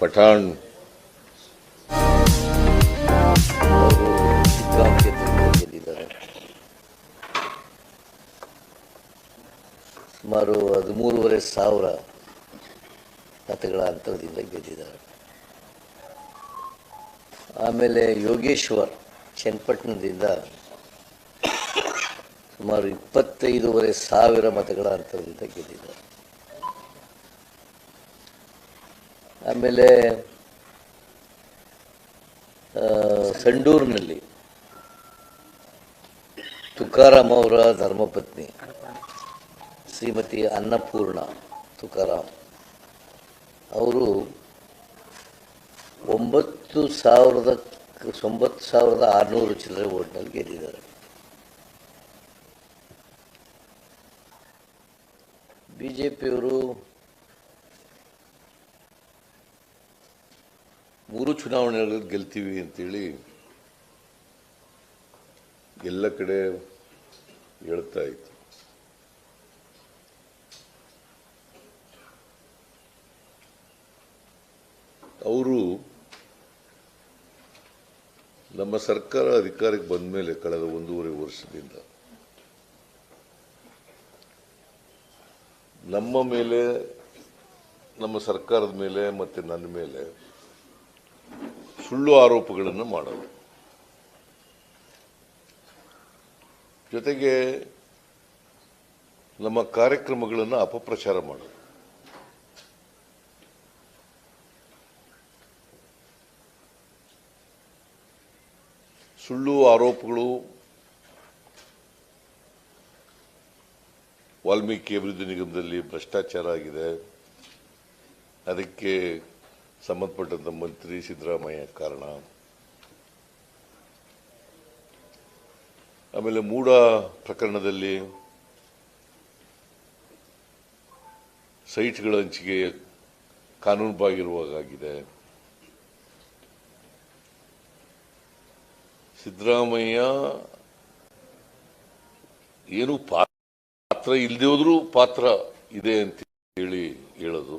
ಪಠಾಣ್. ಗೆದ್ದಿದ್ದಾರೆ ಸುಮಾರು ಹದಿಮೂರುವರೆ ಸಾವಿರ ಮತಗಳ ಅಂತರದಿಂದ ಗೆದ್ದಿದ್ದಾರೆ. ಆಮೇಲೆ ಯೋಗೇಶ್ವರ್ ಚನ್ನಪಟ್ಟಣದಿಂದ ಸುಮಾರು ಇಪ್ಪತ್ತೈದೂವರೆ ಸಾವಿರ ಮತಗಳ ಅಂತರದಿಂದ ಗೆದ್ದಿದ್ದಾರೆ. ಆಮೇಲೆ ಸಂಡೂರಿನಲ್ಲಿ ತುಕಾರಾಮ್ ಅವರ ಧರ್ಮಪತ್ನಿ, ಶ್ರೀಮತಿ ಅನ್ನಪೂರ್ಣ ತುಕಾರಾಮ್. ಅವರು ಒಂಬತ್ತು ಸಾವಿರದ ಒಂಬತ್ತು ಸಾವಿರದ ಆರುನೂರು ಚಿಲ್ಲರೆ ಓಟ್ನಲ್ಲಿ ಗೆದ್ದಿದ್ದಾರೆ. ಬಿ ಜೆ ಪಿಯವರು ಮೂರು ಚುನಾವಣೆಗಳಲ್ಲಿ ಗೆಲ್ತೀವಿ ಅಂತೇಳಿ ಎಲ್ಲ ಕಡೆ ಹೇಳ್ತಾ ಇತ್ತು ಅವರು ನಮ್ಮ ಸರ್ಕಾರ ಅಧಿಕಾರಕ್ಕೆ ಬಂದ ಮೇಲೆ ಕಳೆದ ಒಂದೂವರೆ ವರ್ಷದಿಂದ ನಮ್ಮ ಮೇಲೆ, ನಮ್ಮ ಸರ್ಕಾರದ ಮೇಲೆ ಮತ್ತೆ ನನ್ನ ಮೇಲೆ ಸುಳ್ಳು ಆರೋಪಗಳನ್ನು ಮಾಡೋದು ಜೊತೆಗೆ ನಮ್ಮ ಕಾರ್ಯಕ್ರಮಗಳನ್ನು ಅಪಪ್ರಚಾರ ಮಾಡೋದು ಸುಳ್ಳು ಆರೋಪಗಳು ವಾಲ್ಮೀಕಿ ಅಭಿವೃದ್ಧಿ ನಿಗಮದಲ್ಲಿ ಭ್ರಷ್ಟಾಚಾರ ಆಗಿದೆ. ಅದಕ್ಕೆ ಸಂಬಂಧಪಟ್ಟಂತ ಮಂತ್ರಿ ಸಿದ್ದರಾಮಯ್ಯ ಕಾರಣ. ಆಮೇಲೆ ಮೂಡ ಪ್ರಕರಣದಲ್ಲಿ ಸೈಟ್ಗಳ ಹಂಚಿಕೆ ಕಾನೂನುಬಾಗಿರುವಾಗಿದೆ ಸಿದ್ದರಾಮಯ್ಯ ಏನು ಪಾತ್ರ ಇಲ್ಲದೆ ಹೋದ್ರೂ ಪಾತ್ರ ಇದೆ ಅಂತ ಹೇಳಿ ಹೇಳೋದು.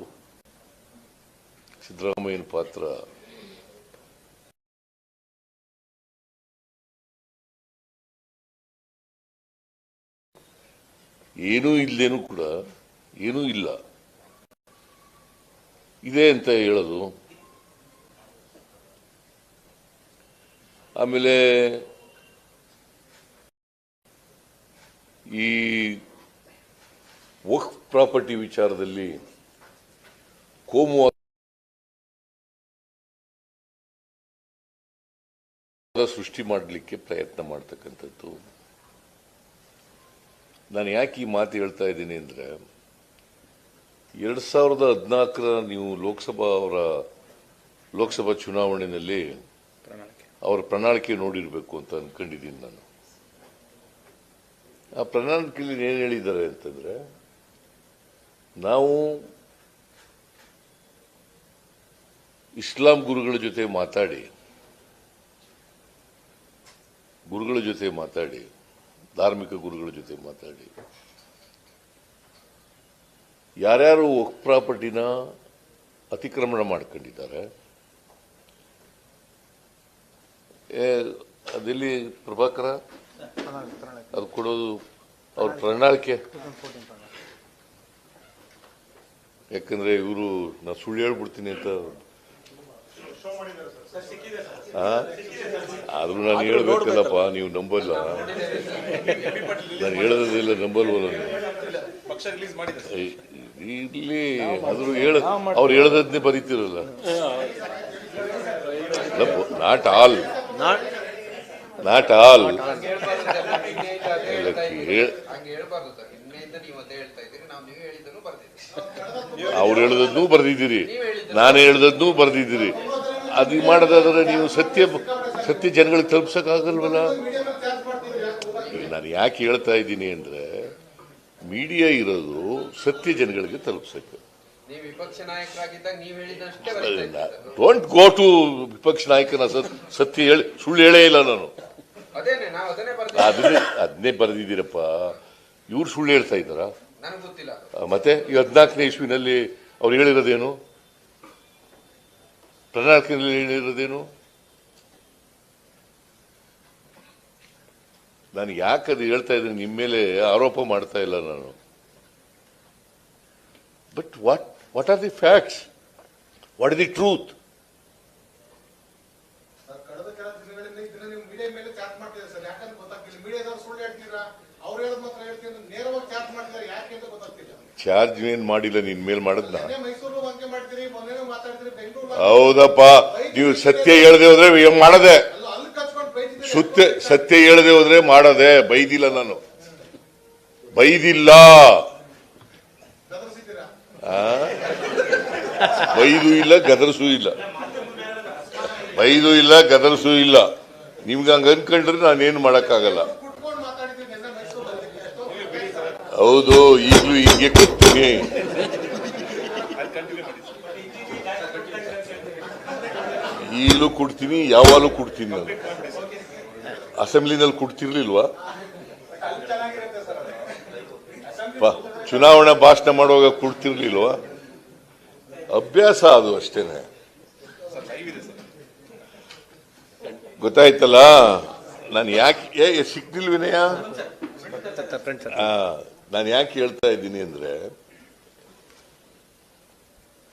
ಸಿದ್ದರಾಮಯ್ಯನ ಪಾತ್ರ? ಏನೂ ಇಲ್ಲೇನೂ ಕೂಡ ಏನೂ ಇಲ್ಲ. ಇದೆ ಅಂತ ಹೇಳೋದು. ಆಮೇಲೆ ಈ ವಕ್ ಪ್ರಾಪರ್ಟಿ ವಿಚಾರದಲ್ಲಿ ಕೋಮುವಾದ ಸೃಷ್ಟಿ ಮಾಡಲಿಕ್ಕೆ ಪ್ರಯತ್ನ ಮಾಡ್ತಕ್ಕಂಥದ್ದು. ನಾನು ಯಾಕೆ ಈ ಮಾತು ಹೇಳ್ತಾ ಇದ್ದೀನಿ ಅಂದ್ರೆ ಎರಡು ಸಾವಿರದ ಹದಿನಾಲ್ಕರ ನೀವು ಲೋಕಸಭಾ ಅವರ ಲೋಕಸಭಾ ಚುನಾವಣೆಯಲ್ಲಿ ಅವರ ಪ್ರಣಾಳಿಕೆ ನೋಡಿರಬೇಕು ಅಂತ ಅಂದ್ಕೊಂಡಿದ್ದೀನಿ ನಾನು. ಆ ಪ್ರಣಾಳಿಕೆಯಲ್ಲಿ ಏನು ಹೇಳಿದ್ದಾರೆ ಅಂತಂದ್ರೆ ನಾವು ಇಸ್ಲಾಂ ಗುರುಗಳ ಜೊತೆ ಮಾತಾಡಿ ಗುರುಗಳ ಜೊತೆ ಮಾತಾಡಿ, ಧಾರ್ಮಿಕ ಗುರುಗಳ ಜೊತೆ ಮಾತಾಡಿ ಯಾರ್ಯಾರು ವಕ್ ಪ್ರಾಪರ್ಟಿನ ಅತಿಕ್ರಮಣ ಮಾಡ್ಕೊಂಡಿದ್ದಾರೆ ಅದೆಲ್ಲಿ ಪ್ರಭಾಕರ ಅದು ಕೊಡೋದು ಅವ್ರ ಪ್ರಣಾಳಿಕೆ ಯಾಕಂದ್ರೆ ಇವರು ನಾ ಸುಳ್ಳು ಹೇಳ್ಬಿಡ್ತೀನಿ ಅಂತ? ಆದ್ರೂ ನಾನು ಹೇಳ್ಬೇಕಲ್ಲಪ್ಪ ನೀವು ನಂಬಲ್ಲ. ನಾನು ಹೇಳೋದಿಲ್ಲ ನಂಬಲ್ವಲ್ಲ ನೀವು. ಪಕ್ಷ ರಿಲೀಸ್ ಮಾಡಿದೆ ಇಲ್ಲಿ ಆದ್ರೂ ಹೇಳ ಅವ್ರು ಹೇಳದನ್ನೇ ಬರೀತಿರಲ್ಲ. Not all. Not all. ಅವ್ರು ಹೇಳದನ್ನೂ ಬರ್ದಿದ್ದೀರಿ. ನಾನು ಹೇಳದನ್ನೂ ಬರ್ದಿದ್ದೀರಿ. ಅದು ಮಾಡೋದಾದ್ರೆ ನೀವು ಸತ್ಯ ಸತ್ಯ ಜನಗಳಿಗೆ ತಲುಪ್ಸೋಕ್ಕಾಗಲ್ವಲ್ಲ? ನಾನು ಯಾಕೆ ಹೇಳ್ತಾ ಇದ್ದೀನಿ ಅಂದರೆ ಮೀಡಿಯಾ ಇರೋದು ಸತ್ಯ ಜನಗಳಿಗೆ ತಲುಪ್ಸಕ್ಕೆ. ಡೋಂಟ್ ಗೋ ಟು ವಿಪಕ್ಷ ನಾಯಕನ ಸತ್- ಸತ್ಯ ಹೇಳಿ ಸುಳ್ಳು ಹೇಳೇ ಇಲ್ಲ ನಾನು. ಅದನ್ನೇ ಅದನ್ನೇ ಬರೆದಿದ್ದೀರಪ್ಪ. ಇವ್ರು ಸುಳ್ಳು ಹೇಳ್ತಾ ಇದ್ದಾರಾ? ಮತ್ತೆ ಈ ಹದಿನಾಲ್ಕನೇ ಇಸ್ವಿನಲ್ಲಿ ಅವ್ರು ಹೇಳಿರೋದೇನು? ಪ್ರಣಾಳಿಕೆಯಲ್ಲಿ ಹೇಳಿರೋದೇನು? ನಾನು ಯಾಕೆ ಅದು ಹೇಳ್ತಾ ಇದ್ದೀನಿ? ನಿಮ್ಮ ಮೇಲೆ ಆರೋಪ ಮಾಡ್ತಾ ಇಲ್ಲ ನಾನು. But what what are the facts what is the truth ಅವ್ರು ಹೇಳೋದು ಮಾತ್ರ ಹೇಳ್ತೀನಿ. ನೇರವಾಗಿ ಚಾರ್ಜ್ ಮಾಡ್ತಿದ್ದಾರೆ ಯಾಕೆ ಅಂತ ಗೊತ್ತಾಗ್ತಿಲ್ಲ. ಚಾರ್ಜ್ ಏನ್ ಮಾಡಿಲ್ಲ ನಿನ್ ಮೇಲ್ ಮಾಡದ್ನ? ಹೌದಪ್ಪ. ನೀವು ಸತ್ಯ ಹೇಳದೆ ಹೋದ್ರೆ ಮಾಡದೆ? ಸುತ್ತೆ ಸತ್ಯ ಹೇಳದೆ ಹೋದ್ರೆ ಮಾಡದೆ ಬೈದಿಲ್ಲ ನಾನು. ಬೈದಿಲ್ಲ? ಬೈದು ಇಲ್ಲ ಗದರ್ಸು ಇಲ್ಲ. ಬೈದು ಇಲ್ಲ ಗದರ್ಸು ಇಲ್ಲ. ನಿಮ್ಗೆ ಹಂಗ ಅನ್ಕೊಂಡ್ರೆ ನಾನೇನು ಮಾಡಕ್ಕಾಗಲ್ಲ. ಹೌದು ಈಗಲೂ ಹಿಂಗೆ ಕೂತೀನಿ ಈಗಲೂ ಕೊಡ್ತೀನಿ ಯಾವಾಗಲೂ ಕೊಡ್ತೀನಿ ನಾನು. ಅಸೆಂಬ್ಲಿನಲ್ಲಿ ಕೊಡ್ತಿರ್ಲಿಲ್ವಾ? ಚುನಾವಣೆ ಚುನಾವಣಾ ಭಾಷಣ ಮಾಡುವಾಗ ಕೊಡ್ತಿರ್ಲಿಲ್ವಾ? ಅಭ್ಯಾಸ ಅದು ಅಷ್ಟೇನೆ. ಗೊತ್ತಾಯ್ತಲ್ಲ? ನಾನು ಯಾಕೆ ಸಿಕ್ತಿಲ್ ವಿನಯ ನಾನು ಯಾಕೆ ಹೇಳ್ತಾ ಇದ್ದೀನಿ ಅಂದ್ರೆ,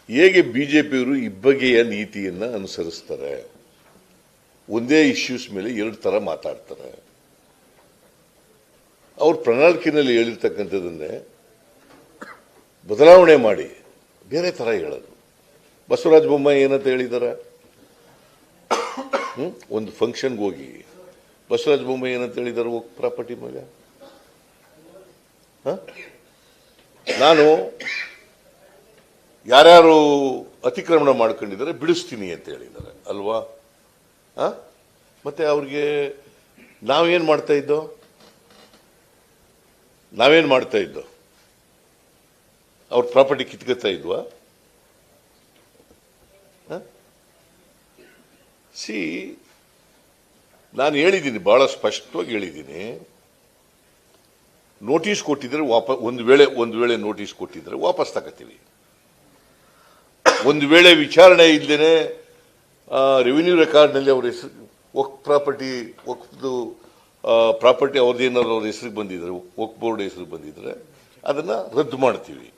ಹೇಗೆ ಬಿಜೆಪಿಯವರು ಇಬ್ಬಗೆಯ ನೀತಿಯನ್ನ ಅನುಸರಿಸ್ತಾರೆ, ಒಂದೇ ಇಶ್ಯೂಸ್ ಮೇಲೆ ಎರಡು ತರ ಮಾತಾಡ್ತಾರೆ ಅವ್ರ ಪ್ರಣಾಳಿಕೆಯಲ್ಲಿ ಹೇಳಿರ್ತಕ್ಕಂಥದ್ದನ್ನೇ ಬದಲಾವಣೆ ಮಾಡಿ, ಬೇರೆ ತರ ಹೇಳೋದು ಬಸವರಾಜ ಬೊಮ್ಮಾಯಿ ಏನಂತ ಹೇಳಿದ್ದಾರೆ ಹ್ಮ್? ಒಂದು ಫಂಕ್ಷನ್ಗೆ ಹೋಗಿ, ಬಸವರಾಜ ಬೊಮ್ಮಾಯಿ ಏನಂತ ಹೇಳಿದ್ದಾರೆ ಪ್ರಾಪರ್ಟಿ ಮೇಲೆ? ನಾನು ಯಾರ್ಯಾರು ಅತಿಕ್ರಮಣ ಮಾಡ್ಕೊಂಡಿದ್ದಾರೆ ಬಿಡಿಸ್ತೀನಿ ಅಂತ ಹೇಳಿದ್ದಾರೆ, ಅಲ್ವಾ? ಹಾಂ? ಮತ್ತೆ ಅವ್ರಿಗೆ ನಾವೇನು ಮಾಡ್ತಾ ಇದ್ದೋ? ನಾವೇನು ಮಾಡ್ತಾ ಇದ್ದೋ? ಅವ್ರ ಪ್ರಾಪರ್ಟಿ ಕಿತ್ಕೊತಾ ಇದ್ವಾ? ಸಿ, ನಾನು ಹೇಳಿದ್ದೀನಿ, ಬಹಳ ಸ್ಪಷ್ಟವಾಗಿ ಹೇಳಿದ್ದೀನಿ. ನೋಟಿಸ್ ಕೊಟ್ಟಿದ್ರೆ ವಾಪ, ಒಂದು ವೇಳೆ ಒಂದು ವೇಳೆ ನೋಟಿಸ್ ಕೊಟ್ಟಿದ್ರೆ ವಾಪಸ್ ತಗೋತೀವಿ. ಒಂದು ವೇಳೆ ವಿಚಾರಣೆ ಇಲ್ಲದೇ ರೆವಿನ್ಯೂ ರೆಕಾರ್ಡ್ನಲ್ಲಿ ಅವ್ರ ಹೆಸರು ಒಕ್ ಪ್ರಾಪರ್ಟಿ ಒಕ್ದು ಪ್ರಾಪರ್ಟಿ ಅವ್ರದ್ದೇನಾದ್ರು ಅವ್ರ ಹೆಸರಿಗೆ ಬಂದಿದ್ರೆ ಒಕ್ ಬೋರ್ಡ್ ಹೆಸರಿಗೆ ಬಂದಿದ್ರೆ ಅದನ್ನು ರದ್ದು ಮಾಡ್ತೀವಿ.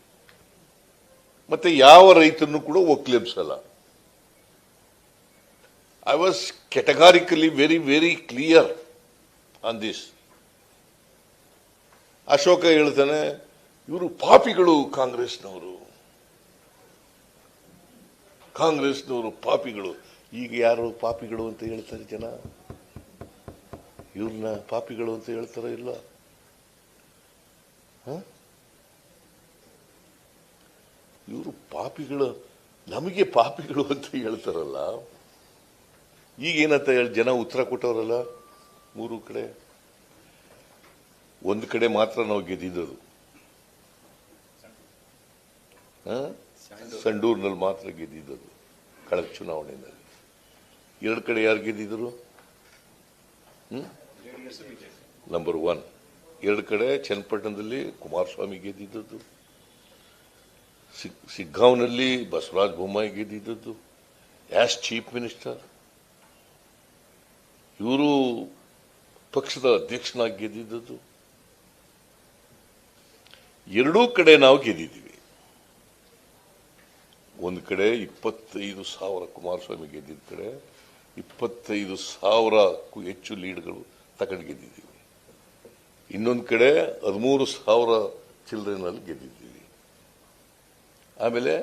ಮತ್ತೆ ಯಾವ ರೈತರನ್ನು ಕೂಡ ಒಕ್ಲೆಬ್ಸಲ್ಲ. I was categorically very very clear on this Ashoka ಹೇಳ್ತಾನೆ, ಇವರು ಪಾಪಿಗಳು ಕಾಂಗ್ರೆಸ್ನವರು. ಕಾಂಗ್ರೆಸ್ನವರು ಪಾಪಿಗಳು. ಈಗ ಯಾರು ಪಾಪಿಗಳು ಅಂತ ಹೇಳ್ತಾರೆ ಜನ? ಇವ್ರನ್ನ ಪಾಪಿಗಳು ಅಂತ ಹೇಳ್ತಾರ ಇಲ್ಲ? ಇವರು ಪಾಪಿಗಳು, ನಮಗೆ ಪಾಪಿಗಳು ಅಂತ ಹೇಳ್ತಾರಲ್ಲ? ಈಗ ಏನಂತ ಹೇಳಿ, ಜನ ಉತ್ತರ ಕೊಟ್ಟವರಲ್ಲ ಮೂರು ಕಡೆ? ಒಂದು ಕಡೆ ಮಾತ್ರ ನಾವು ಗೆದ್ದಿದ್ದದು. ಸಂಡೂರ್ನಲ್ಲಿ ಮಾತ್ರ ಗೆದ್ದಿದ್ದದು ಕಳೆದ ಚುನಾವಣೆಯಲ್ಲಿ. ಎರಡು ಕಡೆ ಯಾರು ಗೆದ್ದಿದ್ರು ನಂಬರ್ ಒನ್ ಎರಡು ಕಡೆ ಚನ್ನಪಟ್ಟಣದಲ್ಲಿ ಕುಮಾರಸ್ವಾಮಿ ಗೆದ್ದಿದ್ದದ್ದು. ಸಿಗ್- ಸಿಗ್ಗಾಂವ್ನಲ್ಲಿ ಬಸವರಾಜ ಬೊಮ್ಮಾಯಿ ಗೆದ್ದಿದ್ದದ್ದು. ಆಸ್ ಚೀಫ್ ಮಿನಿಸ್ಟರ್ ಇವರು ಪಕ್ಷದ ಅಧ್ಯಕ್ಷನಾಗಿ ಗೆದ್ದಿದ್ದದ್ದು. ಎರಡೂ ಕಡೆ ನಾವು ಗೆದ್ದಿದ್ದೀವಿ. ಒಂದು ಕಡೆ ಇಪ್ಪತ್ತೈದು ಸಾವಿರ ಕುಮಾರಸ್ವಾಮಿ ಗೆದ್ದಿದ್ದ ಕಡೆ ಇಪ್ಪತ್ತೈದು ಸಾವಿರಕ್ಕೂ ಹೆಚ್ಚು ಲೀಡ್ಗಳು ತಗೊಂಡು ಗೆದ್ದಿದ್ದೀವಿ. ಇನ್ನೊಂದು ಕಡೆ ಹದಿಮೂರು ಸಾವಿರ ಚಿಲ್ಡ್ರನಲ್ಲಿ ಗೆದ್ದಿದ್ದೀವಿ. ಆಮೇಲೆ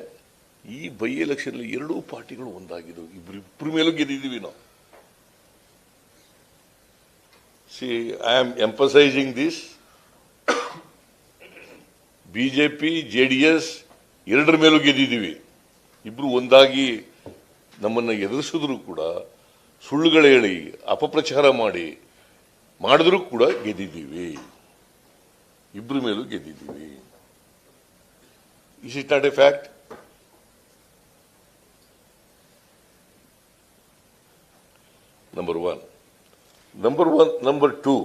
ಈ ಬೈ ಎಲೆಕ್ಷನ್ನಲ್ಲಿ ಎರಡೂ ಪಾರ್ಟಿಗಳು ಒಂದಾಗಿದ್ದವು. ಇಬ್ರು ಇಬ್ಬರ ಮೇಲೂ ಗೆದ್ದಿದ್ದೀವಿ ನಾವು. See I am emphasising this BJP J D S ಎರಡರ ಮೇಲೂ ಗೆದ್ದಿದ್ದೀವಿ. ಇಬ್ಬರು ಒಂದಾಗಿ ನಮ್ಮನ್ನು ಎದುರಿಸಿದ್ರು ಕೂಡ ಸುಳ್ಳುಗಳೇಳಿ ಅಪಪ್ರಚಾರ ಮಾಡಿ ಮಾಡಿದ್ರೂ ಕೂಡ ಗೆದ್ದಿದ್ದೀವಿ. ಇಬ್ಬರ ಮೇಲೂ ಗೆದ್ದಿದ್ದೀವಿ. Is it not a fact number one number one number two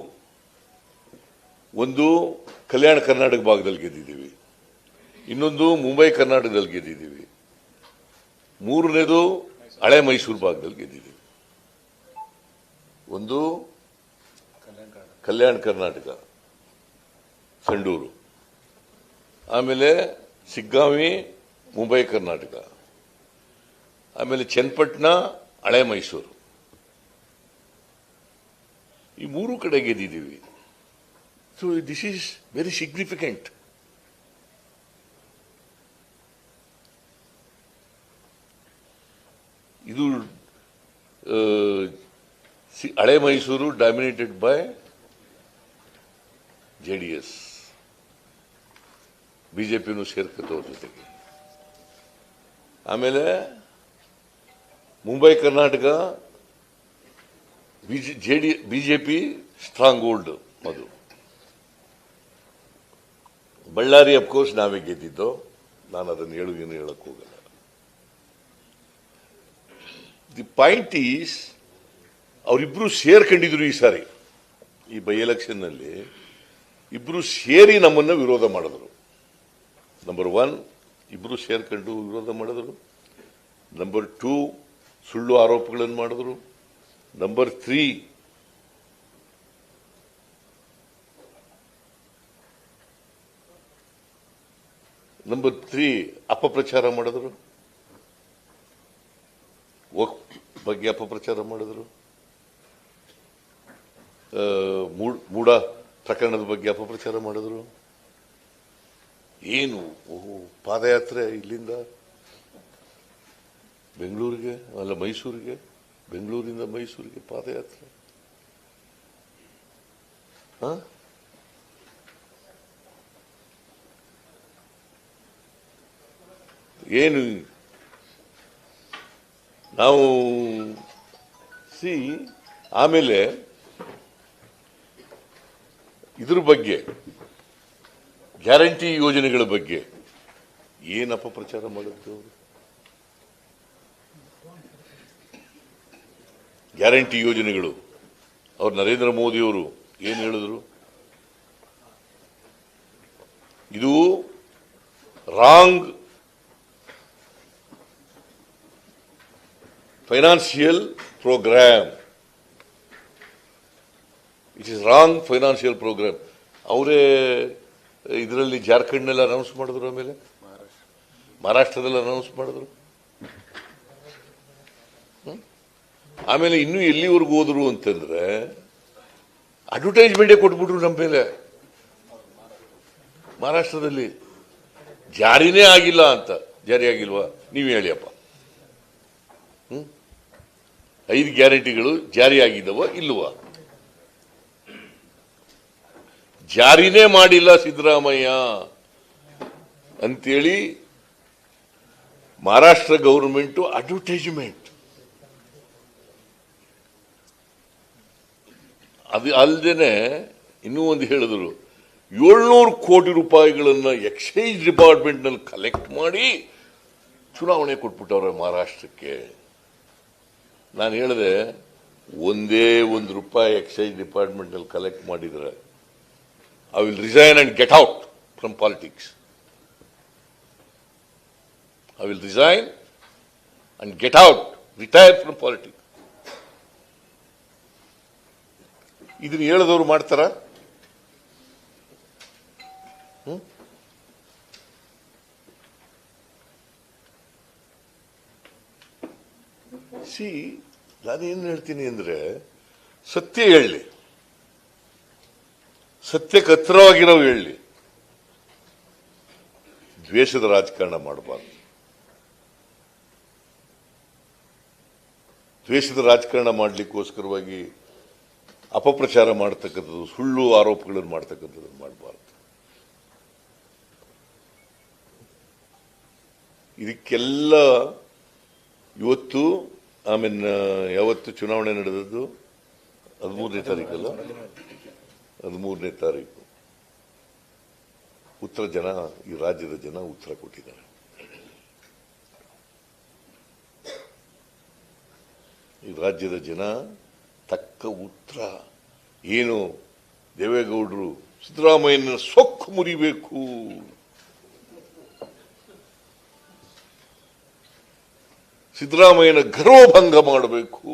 ಒಂದು ಕಲ್ಯಾಣ ಕರ್ನಾಟಕ ಭಾಗದಲ್ಲಿ ಗೆದ್ದಿದ್ದೀವಿ. ಇನ್ನೊಂದು ಮುಂಬೈ ಕರ್ನಾಟಕದಲ್ಲಿ ಗೆದ್ದಿದ್ದೀವಿ. ಮೂರನೇದು ಹಳೆ ಮೈಸೂರು ಭಾಗದಲ್ಲಿ ಗೆದ್ದಿದ್ದೀವಿ. ಒಂದು ಕಲ್ಯಾಣ ಕರ್ನಾಟಕ, ಸಂಡೂರು. ಆಮೇಲೆ ಸಿಗ್ಗಾಂವಿ, ಮುಂಬೈ ಕರ್ನಾಟಕ. ಆಮೇಲೆ ಚನ್ನಪಟ್ಟಣ, ಹಳೆ ಮೈಸೂರು. ಈ ಮೂರು ಕಡೆ ಗೆದ್ದಿದ್ದೀವಿ. So this is very significant ಇದು ಹಳೆ Mysuru dominated by J D S ಬಿಜೆಪಿನೂ ಸೇರ್ಕತ್ತವ್ರ ಜೊತೆಗೆ. ಆಮೇಲೆ Mumbai, Karnataka J D BJP stronghold ಅದು. ಬಳ್ಳಾರಿ ಅಫ್ಕೋರ್ಸ್ ನಾವೇ ಗೆದ್ದಿದ್ದು. ನಾನು ಅದನ್ನು ಹೇಳು, ಏನು ಹೋಗಲ್ಲ. ದಿ ಪಾಯಿಂಟ್ ಈಸ್ ಅವರಿಬ್ಬರು ಸೇರ್ಕೊಂಡಿದ್ರು ಈ ಸಾರಿ. ಈ ಬೈ ಎಲೆಕ್ಷನ್ನಲ್ಲಿ ಇಬ್ಬರು ಸೇರಿ ನಮ್ಮನ್ನು ವಿರೋಧ ಮಾಡಿದ್ರು. ನಂಬರ್ ಒನ್ ಇಬ್ಬರು ಸೇರ್ಕೊಂಡು ವಿರೋಧ ಮಾಡಿದ್ರು. ನಂಬರ್ ಟೂ ಸುಳ್ಳು ಆರೋಪಗಳನ್ನು ಮಾಡಿದ್ರು. ನಂಬರ್ ತ್ರೀ ನಂಬರ್ ತ್ರೀ ಅಪಪ್ರಚಾರ ಮಾಡಿದ್ರು. ಬಗ್ಗೆ ಅಪಪ್ರಚಾರ ಮಾಡಿದ್ರು. ಮೂಡ ಪ್ರಕರಣದ ಬಗ್ಗೆ ಅಪಪ್ರಚಾರ ಮಾಡಿದ್ರು. ಏನು ಓಹೋ ಪಾದಯಾತ್ರೆ ಇಲ್ಲಿಂದ ಬೆಂಗಳೂರಿಗೆ, ಅಲ್ಲ ಮೈಸೂರಿಗೆ, ಬೆಂಗಳೂರಿಂದ ಮೈಸೂರಿಗೆ ಪಾದಯಾತ್ರೆ. ಹ? ಏನು? ನಾವು ಸಿ, ಆಮೇಲೆ ಇದ್ರ ಬಗ್ಗೆ, ಗ್ಯಾರಂಟಿ ಯೋಜನೆಗಳ ಬಗ್ಗೆ ಏನಪ್ಪ ಪ್ರಚಾರ ಮಾಡುತ್ತೆ ಅವರು? ಗ್ಯಾರಂಟಿ ಯೋಜನೆಗಳು. ಅವ್ರು ನರೇಂದ್ರ ಮೋದಿಯವರು ಏನು ಹೇಳಿದ್ರು? ಇದು wrong financial programme it is wrong financial programme ಅವರೇ, ಇದರಲ್ಲಿ ಜಾರ್ಖಂಡ್ನಲ್ಲಿ ಅನೌನ್ಸ್ ಮಾಡಿದ್ರು ಆಮೇಲೆ? ಮಹಾರಾಷ್ಟ್ರದಲ್ಲಿ ಅನೌನ್ಸ್ ಮಾಡಿದ್ರು. ಆಮೇಲೆ ಇನ್ನೂ ಎಲ್ಲಿವರೆಗೂ ಹೋದ್ರು ಅಂತಂದ್ರೆ ಅಡ್ವರ್ಟೈಸ್ಮೆಂಟೇ ಕೊಟ್ಬಿಟ್ರು ನಮ್ಮ ಮೇಲೆ. ಮಹಾರಾಷ್ಟ್ರದಲ್ಲಿ. ಜಾರಿನೇ ಆಗಿಲ್ಲ ಅಂತ. ಜಾರಿ ಆಗಿಲ್ವಾ? ನೀವು ಹೇಳಿಯಪ್ಪ ಐದು ಗ್ಯಾರಂಟಿಗಳು ಜಾರಿ ಆಗಿದ್ದವ ಇಲ್ವಾ ಜಾರಿನೇ ಮಾಡಿಲ್ಲ ಸಿದ್ದರಾಮಯ್ಯ. ಅಂತೇಳಿ ಮಹಾರಾಷ್ಟ್ರ ಗೌರ್ಮೆಂಟು ಅಡ್ವರ್ಟೈಸ್ಮೆಂಟ್. ಅದು ಅಲ್ಲದೇನೆ ಇನ್ನೂ ಒಂದು ಹೇಳಿದ್ರು, ಏಳ್ನೂರು ಕೋಟಿ ರೂಪಾಯಿಗಳನ್ನು ಎಕ್ಸೈಸ್ ಡಿಪಾರ್ಟ್ಮೆಂಟ್ನಲ್ಲಿ ಕಲೆಕ್ಟ್ ಮಾಡಿ ಚುನಾವಣೆ ಕೊಟ್ಬಿಟ್ಟವ್ರೆ ಮಹಾರಾಷ್ಟ್ರಕ್ಕೆ. ನಾನು ಹೇಳಿದೆ, ಒಂದೇ ಒಂದು ರೂಪಾಯಿ ಎಕ್ಸೈಸ್ ಡಿಪಾರ್ಟ್ಮೆಂಟ್ನಲ್ಲಿ ಕಲೆಕ್ಟ್ ಮಾಡಿದ್ರೆ I will resign and get out from politics I will resign and get out retire from politics ಇದನ್ನ ಹೇಳಿದವರು ಮಾಡ್ತಾರ? ಸಿ, ನಾನು ಏನು ಹೇಳ್ತೀನಿ ಅಂದ್ರೆ, ಸತ್ಯ ಹೇಳಲಿ ಸತ್ಯಕ್ಕೆ ನಾವು ಹೇಳಿ. ದ್ವೇಷದ ರಾಜಕಾರಣ ಮಾಡಬಾರ್ದು. ದ್ವೇಷದ ರಾಜಕಾರಣ ಮಾಡಲಿಕ್ಕೋಸ್ಕರವಾಗಿ ಅಪಪ್ರಚಾರ ಮಾಡ್ತಕ್ಕಂಥದ್ದು, ಸುಳ್ಳು ಆರೋಪಗಳನ್ನು ಮಾಡ್ತಕ್ಕಂಥದ್ದು ಮಾಡಬಾರ್ದು. ಇದಕ್ಕೆಲ್ಲ ಇವತ್ತು ಆಮೇಲೆ ಯಾವತ್ತು ಚುನಾವಣೆ ನಡೆದದ್ದು? ಹದಿಮೂರನೇ ತಾರೀಕಲ್ಲ? ಹದಿಮೂರನೇ ತಾರೀಕು. ಉತ್ತರ ಜನ, ಈ ರಾಜ್ಯದ ಜನ ಉತ್ತರ ಕೊಟ್ಟಿದ್ದಾರೆ. ಈ ರಾಜ್ಯದ ಜನ ತಕ್ಕ ಉತ್ತರ. ಏನು? ದೇವೇಗೌಡರು ಸಿದ್ದರಾಮಯ್ಯನ ಸೊಕ್ಕು ಮುರಿಬೇಕು. ಸಿದ್ದರಾಮಯ್ಯನ ಗರ್ವಭಂಗ ಮಾಡಬೇಕು?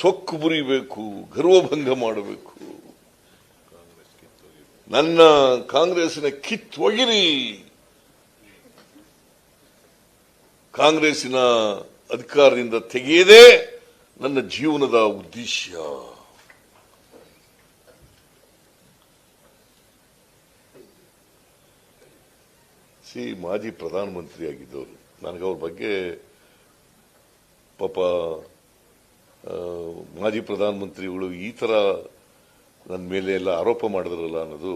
ಸೊಕ್ಕು ಬುರಿಬೇಕು ಗರ್ವಭಂಗ ಮಾಡಬೇಕು. ನನ್ನ ಕಾಂಗ್ರೆಸ್ಸಿನ ಕಿತ್ತೊಗಿರಿ ಕಾಂಗ್ರೆಸ್ಸಿನ ಅಧಿಕಾರದಿಂದ ತೆಗೆಯದೇ ನನ್ನ ಜೀವನದ ಉದ್ದೇಶ. ಸಿ ಮಾಜಿ ಪ್ರಧಾನಮಂತ್ರಿಯಾಗಿದ್ದವರು. ನನಗೆ ಅವ್ರ ಬಗ್ಗೆ ಪಾಪ ಮಾಜಿ ಪ್ರಧಾನಮಂತ್ರಿಗಳು ಈ ಥರ ನನ್ನ ಮೇಲೆ ಎಲ್ಲ ಆರೋಪ ಮಾಡಿದ್ರಲ್ಲ ಅನ್ನೋದು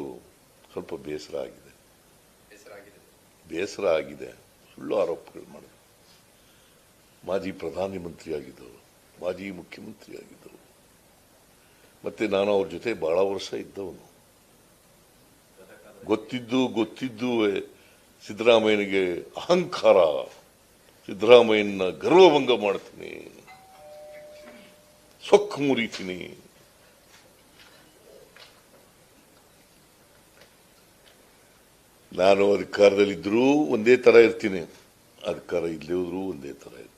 ಸ್ವಲ್ಪ ಬೇಸರ ಆಗಿದೆ. ಬೇಸರ ಆಗಿದೆ. ಸುಳ್ಳು ಆರೋಪಗಳು ಮಾಡಿದ್ರು. ಮಾಜಿ ಪ್ರಧಾನಮಂತ್ರಿ ಆಗಿದ್ದವರು ಮಾಜಿ ಮುಖ್ಯಮಂತ್ರಿ ಆಗಿದ್ದವರು ಮತ್ತೆ ನಾನು ಅವ್ರ ಜೊತೆ ಬಹಳ ವರ್ಷ ಇದ್ದವನು. ಗೊತ್ತಿದ್ದು ಗೊತ್ತಿದ್ದು ಸಿದ್ದರಾಮಯ್ಯನಿಗೆ ಅಹಂಕಾರ. ಸಿದ್ದರಾಮಯ್ಯನ ಗರ್ವಭಂಗ ಮಾಡ್ತೀನಿ. ಸೊಕ್ಕು ಮುರಿತೀನಿ. ನಾನು ಅಧಿಕಾರದಲ್ಲಿದ್ದರೂ ಒಂದೇ ತರ ಇರ್ತೀನಿ. ಅಧಿಕಾರ ಇಲ್ಲದೇ ಹೋದ್ರೂ ಒಂದೇ ತರ ಇರ್ತೀನಿ.